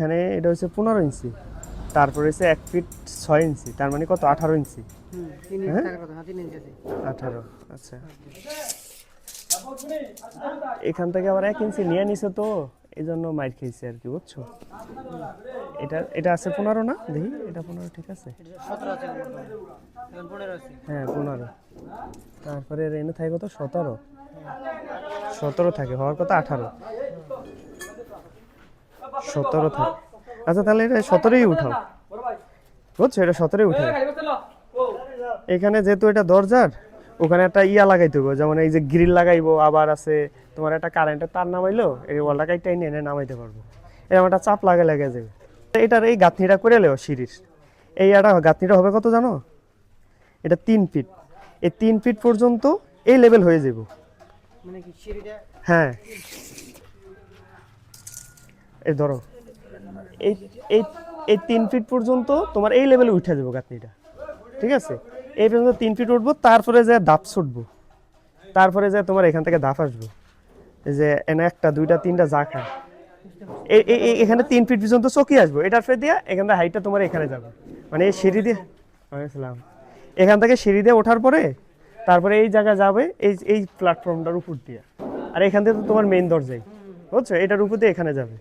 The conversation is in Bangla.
এখানে এটা হচ্ছে পনেরো ইঞ্চি। তারপরে হচ্ছে এক ফিট ছয় ইঞ্চি তার মানে কত? আঠারো ইঞ্চি। হ্যাঁ? আঠারো আচ্ছা। এখান থেকে আবার এক ইঞ্চি নিয়ে নিছে তো এই জন্য মাইর খেয়েছে আর কি বুঝছ? এটা এটা আছে পনেরো না? দেখি এটা পনেরো ঠিক আছে? হ্যাঁ। পনেরো তারপরে রেনে থাকে কত? সতেরো। সতেরো থাকে হওয়ার কথা আঠারো। সতেরো থাকে। আচ্ছা তাহলে এটা সতেরোই উঠাও। বুঝছ? এটা সতেরোই উঠাও। এখানে যেহেতু এটা দরজার ওখানে একটা ইয়া লাগাইতে হবে যেমন এই যে গ্রিল লাগাইবো আবার আছে তোমার একটা কারেন্টের তার নামাইলো এই ওয়ালটা কাইটা এনে এনে নামাইতে পারব। এরকম একটা চাপ লাগে লাগে যাবে এটার এই গাঁথনিটা করে লেও সিঁড়ির। এই একটা গাঁথনিটা হবে কত জানো? এটা তিন ফিট। এই তিন ফিট পর্যন্ত এই লেভেল হয়ে যাব মানে হ্যাঁ। এই ধরো, এই এই এই তিন ফিট পর্যন্ত তোমার এই লেভেলে উঠে যাব গাঁথনিটা, ঠিক আছে? এই পর্যন্ত তিন ফিট উঠবো, তারপরে যে দাপ ছুটবো, তারপরে যে তোমার এখান থেকে দাপ আসব যে এনে একটা, দুইটা, তিনটা যা খায়। এখানে তিন ফিট পর্যন্ত চকি আসব, এটার ফের দিয়ে এখান থেকে হাইটটা তোমার এখানে যাবে। মানে এই সিঁড়ি দিয়ে, ওয়ালাইকুম এখান থেকে সিঁড়ি দিয়ে ওঠার পরে, তারপরে এই জায়গায় যাবে, এই এই প্ল্যাটফর্মটার উপর দিয়ে। আর এখান থেকে তো তোমার মেইন দরজাই, বুঝছ? এটার উপর দিয়ে এখানে যাবে।